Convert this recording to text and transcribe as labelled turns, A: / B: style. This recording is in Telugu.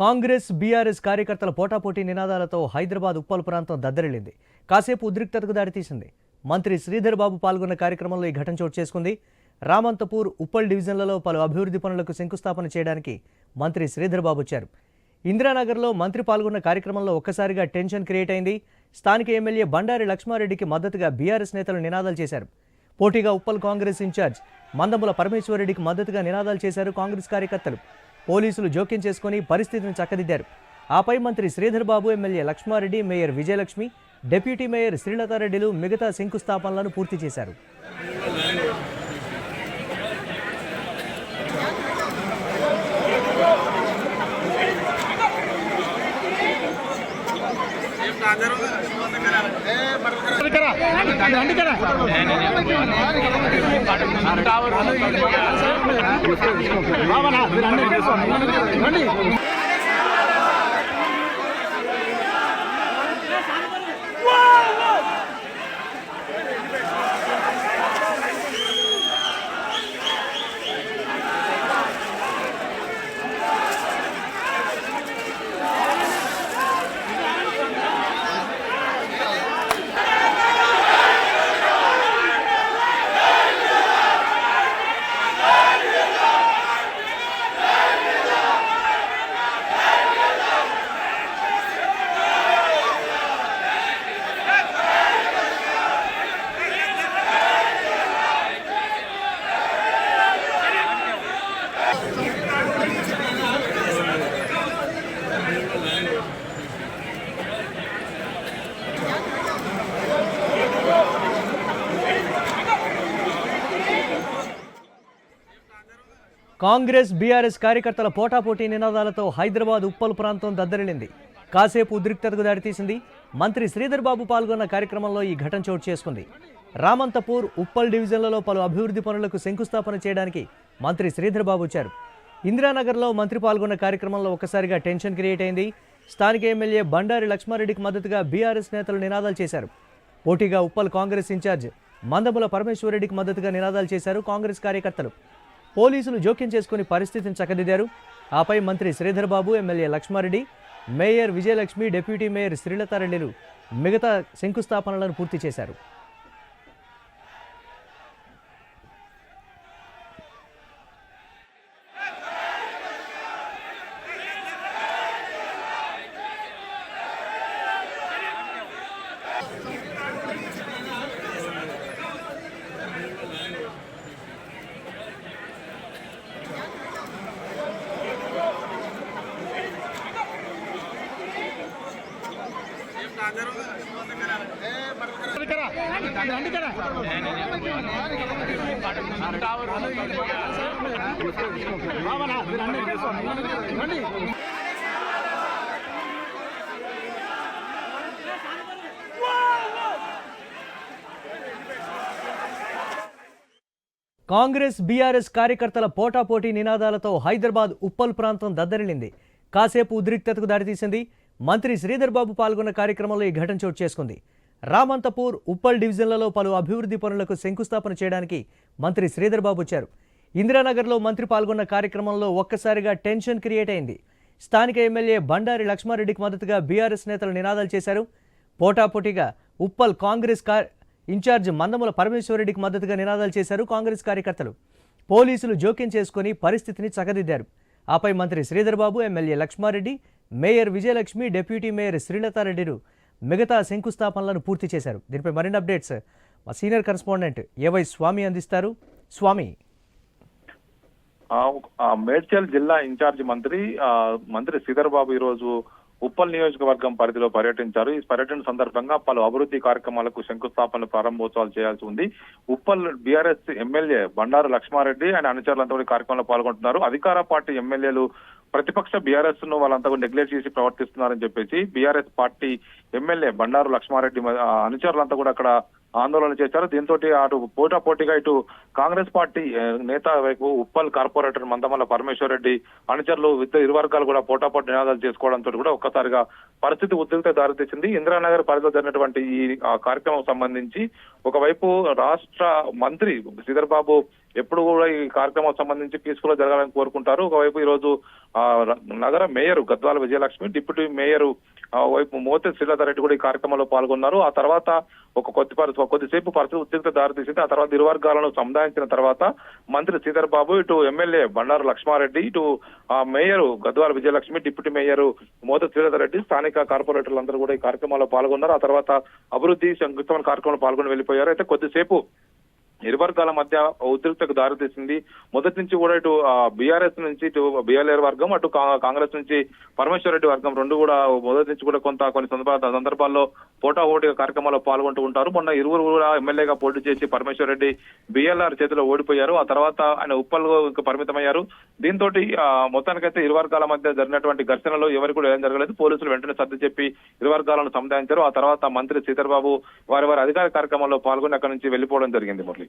A: కాంగ్రెస్ బీఆర్ఎస్ కార్యకర్తల పోటాపోటీ నినాదాలతో హైదరాబాద్ ఉప్పల్ ప్రాంతం దద్దరిల్లింది. కాసేపు ఉద్రిక్తతకు దారితీసింది. మంత్రి శ్రీధర్ బాబు పాల్గొన్న కార్యక్రమంలో ఈ ఘటన చోటు చేసుకుంది. రామంతపూర్ ఉప్పల్ డివిజన్లలో పలు అభివృద్ధి పనులకు శంకుస్థాపన చేయడానికి మంత్రి శ్రీధర్ బాబు వచ్చారు. ఇందిరానగర్లో మంత్రి పాల్గొన్న కార్యక్రమంలో ఒక్కసారిగా టెన్షన్ క్రియేట్ అయింది. స్థానిక ఎమ్మెల్యే బండారి లక్ష్మారెడ్డికి మద్దతుగా బీఆర్ఎస్ నేతలు నినాదాలు చేశారు. పోటీగా ఉప్పల్ కాంగ్రెస్ ఇన్ఛార్జ్ మందముల పరమేశ్వరరెడ్డికి మద్దతుగా నినాదాలు చేశారు కాంగ్రెస్ కార్యకర్తలు. పోలీసులు జోక్యం చేసుకుని పరిస్థితిని చక్కదిద్దారు. ఆపై మంత్రి Sridhar Babu MLA Laxmareddy mayor Vijayalakshmi deputy mayor శ్రీలతారెడ్డిలు మిగతా శంకుస్థాపనలను పూర్తి చేశారు. రండి కాంగ్రెస్ బీఆర్ఎస్ కార్యకర్తల పోటాపోటీ నినాదాలతో హైదరాబాద్ ఉప్పల్ ప్రాంతం దద్దరిల్లింది. కాసేపు ఉద్రిక్తతకు దారితీసింది. మంత్రి శ్రీధర్ బాబు పాల్గొన్న కార్యక్రమంలో ఈ ఘటన చోటు చేసుకుంది. రామంతపూర్ ఉప్పల్ డివిజన్లలో పలు అభివృద్ధి పనులకు శంకుస్థాపన చేయడానికి మంత్రి శ్రీధర్ బాబు వచ్చారు. ఇందిరానగర్లో మంత్రి పాల్గొన్న కార్యక్రమంలో ఒక్కసారిగా టెన్షన్ క్రియేట్ అయింది. స్థానిక ఎమ్మెల్యే బండారి లక్ష్మారెడ్డికి మద్దతుగా బీఆర్ఎస్ నేతలు నినాదాలు చేశారు. పోటీగా ఉప్పల్ కాంగ్రెస్ ఇన్ఛార్జ్ మందముల పరమేశ్వరరెడ్డికి మద్దతుగా నినాదాలు చేశారు కాంగ్రెస్ కార్యకర్తలు. పోలీసులు జోక్యం చేసుకుని పరిస్థితిని చక్కదిద్దారు. ఆపై మంత్రి Sridhar Babu MLA Laxmareddy mayor Vijayalakshmi deputy mayor శ్రీలతారెడ్డిలు మిగతా శంకుస్థాపనలను పూర్తి చేశారు. కాంగ్రెస్ బీఆర్ఎస్ కార్యకర్తల పోటాపోటీ నినాదాలతో హైదరాబాద్ ఉప్పల్ ప్రాంతం దద్దరిల్లింది. కాసేపు ఉద్రిక్తతకు దారితీసింది మంత్రి శ్రీధర్ బాబు పాల్గొన్న కార్యక్రమంలో ఈ ఘటన చోటు చేసుకుంది. రామంతపూర్ ఉప్పల్ డివిజన్లలో పలు అభివృద్ధి పనులకు శంకుస్థాపన చేయడానికి మంత్రి శ్రీధర్ బాబు వచ్చారు. ఇందిరానగర్లో మంత్రి పాల్గొన్న కార్యక్రమంలో ఒక్కసారిగా టెన్షన్ క్రియేట్ అయింది. స్థానిక ఎమ్మెల్యే బండారి లక్ష్మారెడ్డికి మద్దతుగా బీఆర్ఎస్ నేతలు నినాదాలు చేశారు. పోటాపోటీగా Uppal Congress car in charge Mandamula పరమేశ్వరరెడ్డికి మద్దతుగా నినాదాలు చేశారు కాంగ్రెస్ కార్యకర్తలు. పోలీసులు జోక్యం చేసుకుని పరిస్థితిని చక్కదిద్దారు ఆపై మంత్రి Sridhar Babu MLA Laxmareddy mayor Vijayalakshmi deputy mayor శ్రీలతారెడ్డిలు మిగతా శంకుస్థాపనలను పూర్తి చేశారు. దీనిపై మరిన్ని అప్డేట్స్ మా సీనియర్ కరెస్పాండెంట్ ఏవై స్వామి అందిస్తారు. స్వామి.
B: ఆ, మేడ్చల్ జిల్లా ఇన్ఛార్జ్ మంత్రి మంత్రి శ్రీధర్ బాబు ఈ రోజు ఉప్పల్ నియోజకవర్గం పరిధిలో పర్యటించారు. ఈ పర్యటన సందర్భంగా పలు అభివృద్ధి కార్యక్రమాలకు శంకుస్థాపనలు ప్రారంభోత్సవాలు చేయాల్సి ఉంది. ఉప్పల్ బీఆర్ఎస్ ఎమ్మెల్యే బండారు లక్ష్మారెడ్డి ఆయన అనుచరులంతా కూడా కార్యక్రమంలో పాల్గొంటున్నారు. అధికార పార్టీ ఎమ్మెల్యేలు ప్రతిపక్ష బీఆర్ఎస్ను వాళ్ళంతా కూడా నెగ్లెక్ట్ చేసి ప్రవర్తిస్తున్నారని చెప్పేసి BRS party MLA Bandaru Laxmareddy అనుచరులంతా కూడా అక్కడ ఆందోళన చేశారు. దీంతో అటు పోటా పోటీగా ఇటు కాంగ్రెస్ పార్టీ నేత వైపు ఉప్పల్ కార్పొరేటర్ మందమల్ల పరమేశ్వర్ రెడ్డి అనుచరులు ఇద్దరు ఇరు వర్గాలు కూడా పోటాపోటీ నినాదాలు చేసుకోవడంతో కూడా ఒక్కసారిగా పరిస్థితి ఉద్రిక్త దారితీసింది. ఇందిరానగర్ పరిధిలో జరిగినటువంటి ఈ కార్యక్రమం సంబంధించి ఒకవైపు రాష్ట్ర మంత్రి శ్రీధర్ బాబు ఎప్పుడు కూడా ఈ కార్యక్రమం సంబంధించి పీస్ఫుల్గా జరగాలని కోరుకుంటారు. ఒకవైపు ఈ రోజు ఆ, నగర mayor Gadwal Vijayalakshmi deputy mayor వైపు మోతే శ్రీలత రెడ్డి కూడా ఈ కార్యక్రమంలో పాల్గొన్నారు. ఆ తర్వాత ఒక కొద్ది పరి- కొద్దిసేపు పరిస్థితి ఉద్రిక్త దారితీసింది ఆ తర్వాత ఇరు వర్గాలను సముదాయించిన తర్వాత మంత్రి శ్రీధర్ బాబు ఇటు ఎమ్మెల్యే బండారు లక్ష్మారెడ్డి ఇటు ఆ mayor Gadwal Vijayalakshmi deputy mayor Motha Srilatha Reddy స్థానిక కార్పొరేటర్లు అందరూ కూడా ఈ కార్యక్రమంలో పాల్గొన్నారు. ఆ తర్వాత అభివృద్ధి శంకుస్థాపన కార్యక్రమంలో పాల్గొని వెళ్ళిపోయారు. అయితే కొద్దిసేపు ఇరు వర్గాల మధ్య ఉద్రిక్తకు దారితీసింది. మొదటి నుంచి కూడా ఇటు బీఆర్ఎస్ నుంచి ఇటు బీఆర్ఎల్ వర్గం అటు కా- కాంగ్రెస్ నుంచి పరమేశ్వర్ రెడ్డి వర్గం రెండు కూడా మొదటి నుంచి కూడా కొంత కొన్ని సందర్భాల సందర్భాల్లో పోటా ఓటిగా కార్యక్రమాల్లో పాల్గొంటూ ఉంటారు. మొన్న ఇరువురు కూడా ఎమ్మెల్యేగా పోటీ చేసి పరమేశ్వర రెడ్డి బిఎల్ఆర్ చేతిలో ఓడిపోయారు. ఆ తర్వాత ఆయన ఉప్పల్ పరిమితమయ్యారు. దీంతో మొత్తానికైతే ఇరు వర్గాల మధ్య జరిగినటువంటి ఘర్షణలో ఎవరికి కూడా ఏం జరగలేదు. పోలీసులు వెంటనే సర్ది చెప్పి ఇరు వర్గాలను సముదాయించారు. ఆ తర్వాత మంత్రి సీతర్బాబు వారి వారి అధికార కార్యక్రమంలో పాల్గొని అక్కడి నుంచి వెళ్ళిపోవడం జరిగింది మురళి.